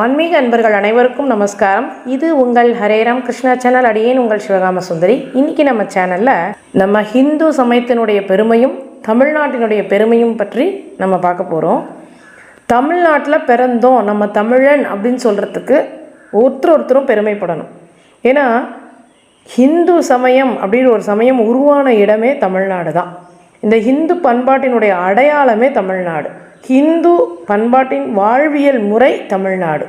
ஆன்மீக அன்பர்கள் அனைவருக்கும் நமஸ்காரம். இது உங்கள் ஹரேராம் கிருஷ்ணா சேனல் அடியேன் உங்கள் சிவகாம சுந்தரி. இன்னைக்கு நம்ம சேனலில் நம்ம ஹிந்து சமயத்தினுடைய பெருமையும் தமிழ்நாட்டினுடைய பெருமையும் பற்றி நம்ம பார்க்க போகிறோம் தமிழ்நாட்டில் பிறந்தோம் நம்ம தமிழன் அப்படின்னு சொல்கிறதுக்கு ஒருத்தர் ஒருத்தரும் பெருமைப்படணும். ஏன்னா ஹிந்து சமயம் அப்படின்னு ஒரு சமயம் உருவான இடமே தமிழ்நாடு தான். இந்த ஹிந்து பண்பாட்டினுடைய அடையாளமே தமிழ்நாடு. ஹிந்து பண்பாட்டின் வாழ்வியல் முறை தமிழ்நாடு.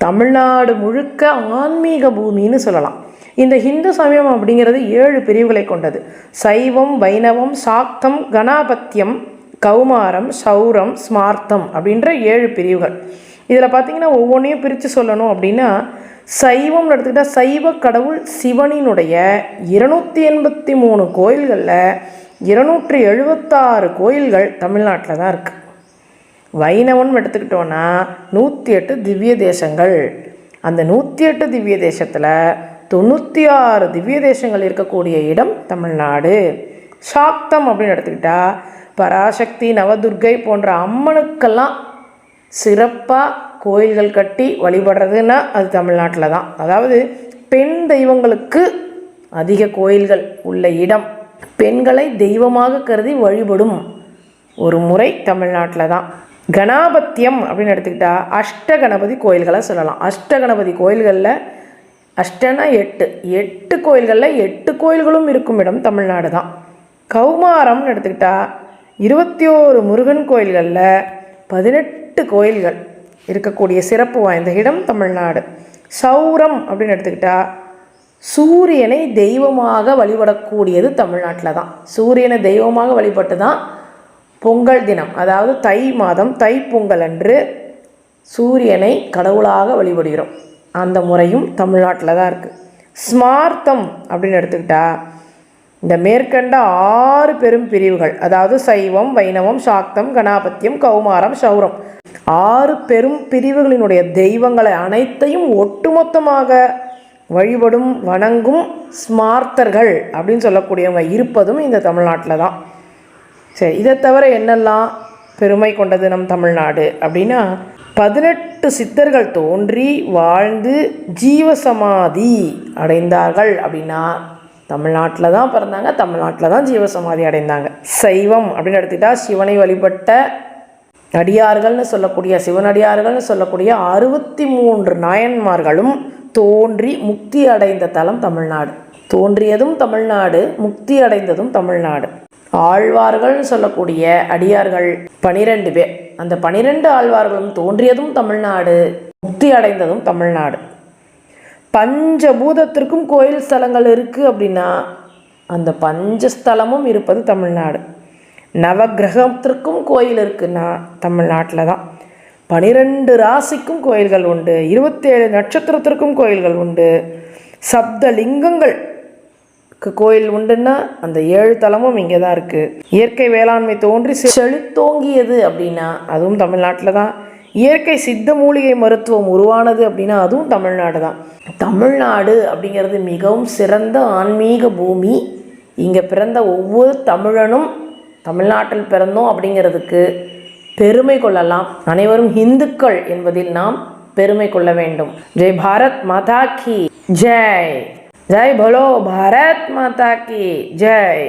தமிழ்நாடு முழுக்க ஆன்மீக பூமின்னு சொல்லலாம். இந்த ஹிந்து சமயம் அப்படிங்கிறது ஏழு பிரிவுகளை கொண்டது. சைவம் வைணவம் சாக்தம் கணாபத்தியம் கௌமாரம் சௌரம் ஸ்மார்த்தம் அப்படின்ற ஏழு பிரிவுகள். இதில் பார்த்திங்கன்னா ஒவ்வொன்றையும் பிரித்து சொல்லணும் அப்படின்னா சைவம்னு எடுத்துக்கிட்டால் சைவ கடவுள் சிவனினுடைய இருநூற்றி எண்பத்தி மூணு கோயில்களில் இருநூற்றி எழுபத்தாறு கோயில்கள் தமிழ்நாட்டில் தான் இருக்குது வைணவன் எடுத்துக்கிட்டோன்னா நூற்றி எட்டு திவ்ய தேசங்கள். அந்த நூற்றி எட்டு திவ்ய தேசத்தில் தொண்ணூற்றி ஆறு திவ்ய தேசங்கள் இருக்கக்கூடிய இடம் தமிழ்நாடு. சாக்தம் அப்படின்னு எடுத்துக்கிட்டால் பராசக்தி நவதுர்க்கை போன்ற அம்மனுக்கெல்லாம் சிறப்பாக கோயில்கள் கட்டி வழிபடுறதுன்னா அது தமிழ்நாட்டில் தான். அதாவது பெண் தெய்வங்களுக்கு அதிக கோயில்கள் உள்ள இடம். பெண்களை தெய்வமாக கருதி வழிபடும் ஒரு முறை தமிழ்நாட்டில் தான். கணாபத்தியம் அப்படின்னு எடுத்துக்கிட்டால் அஷ்ட கணபதி கோயில்களை சொல்லலாம். அஷ்ட கணபதி கோயில்களில் அஷ்டனா எட்டு. எட்டு கோயில்களில் எட்டு கோயில்களும் இருக்கும் இடம் தமிழ்நாடு தான். கௌமாரம்னு எடுத்துக்கிட்டால் இருபத்தி ஓரு முருகன் கோயில்களில் பதினெட்டு கோயில்கள் இருக்கக்கூடிய சிறப்பு வாய்ந்த இடம் தமிழ்நாடு. சௌரம் அப்படின்னு எடுத்துக்கிட்டால் சூரியனை தெய்வமாக வழிபடக்கூடியது தமிழ்நாட்டில் தான். சூரியனை தெய்வமாக வழிபட்டு தான் பொங்கல் தினம் அதாவது தை மாதம் தை பொங்கல் அன்று சூரியனை கடவுளாக வழிபடுகிறோம். அந்த முறையும் தமிழ்நாட்டில் தான் இருக்குது ஸ்மார்த்தம் அப்படின்னு எடுத்துக்கிட்டா இந்த மேற்கண்ட ஆறு பெரும் பிரிவுகள் அதாவது சைவம் வைணவம் சாக்தம் கணாபத்தியம் கௌமாரம் சௌரம் ஆறு பெரும் பிரிவுகளினுடைய தெய்வங்களை அனைத்தையும் ஒட்டுமொத்தமாக வழிபடும் வணங்கும் ஸ்மார்த்தர்கள் அப்படின்னு சொல்லக்கூடியவங்க இருப்பதும் இந்த தமிழ்நாட்டில் தான். சரி இதை தவிர என்னெல்லாம் பெருமை கொண்டது நம் தமிழ்நாடு அப்படின்னா பதினெட்டு சித்தர்கள் தோன்றி வாழ்ந்து ஜீவசமாதி அடைந்தார்கள் அப்படின்னா தமிழ்நாட்டில் தான் பிறந்தாங்க தமிழ்நாட்டில் தான் ஜீவசமாதி அடைந்தாங்க. சைவம் அப்படின்னு எடுத்துக்கிட்டால் சிவனை வழிபட்ட அடியார்கள்னு சொல்லக்கூடிய சிவனடியார்கள்னு சொல்லக்கூடிய அறுபத்தி மூன்று நாயன்மார்களும் தோன்றி முக்தி அடைந்த தலம் தமிழ்நாடு. தோன்றியதும் தமிழ்நாடு முக்தி அடைந்ததும் தமிழ்நாடு. ஆழ்வார்கள்னு சொல்லக்கூடிய அடியார்கள் பனிரெண்டு பேர். அந்த பனிரெண்டு ஆழ்வார்களும் தோன்றியதும் தமிழ்நாடு முக்தி அடைந்ததும் தமிழ்நாடு. பஞ்சபூதத்திற்கும் கோயில் ஸ்தலங்கள் இருக்குது அப்படின்னா அந்த பஞ்சஸ்தலமும் இருப்பது தமிழ்நாடு. நவகிரகத்திற்கும் கோயில் இருக்குன்னா தமிழ்நாட்டில் தான். பனிரெண்டு ராசிக்கும் கோயில்கள் உண்டு இருபத்தேழு நட்சத்திரத்திற்கும் கோயில்கள் உண்டு. சப்த லிங்கங்கள் கோயில் உண்டுன்னா அந்த ஏழு தலமும் இங்கே தான் இருக்குது இயற்கை வேளாண்மை தோன்றி செழித்தோங்கியது அப்படின்னா அதுவும் தமிழ்நாட்டில் தான். இயற்கை சித்த மூலிகை மருத்துவம் உருவானது அப்படின்னா அதுவும் தமிழ்நாடு தான். தமிழ்நாடு அப்படிங்கிறது மிகவும் சிறந்த ஆன்மீக பூமி. இங்கே பிறந்த ஒவ்வொரு தமிழனும் தமிழ்நாட்டில் பிறந்தோம் அப்படிங்கிறதுக்கு பெருமை கொள்ளலாம். அனைவரும் இந்துக்கள் என்பதில் நாம் பெருமை கொள்ள வேண்டும். ஜெய் பாரத் மாதா கி ஜெய்! ஜெய் பலோ பாரத் மாதா கி ஜெய்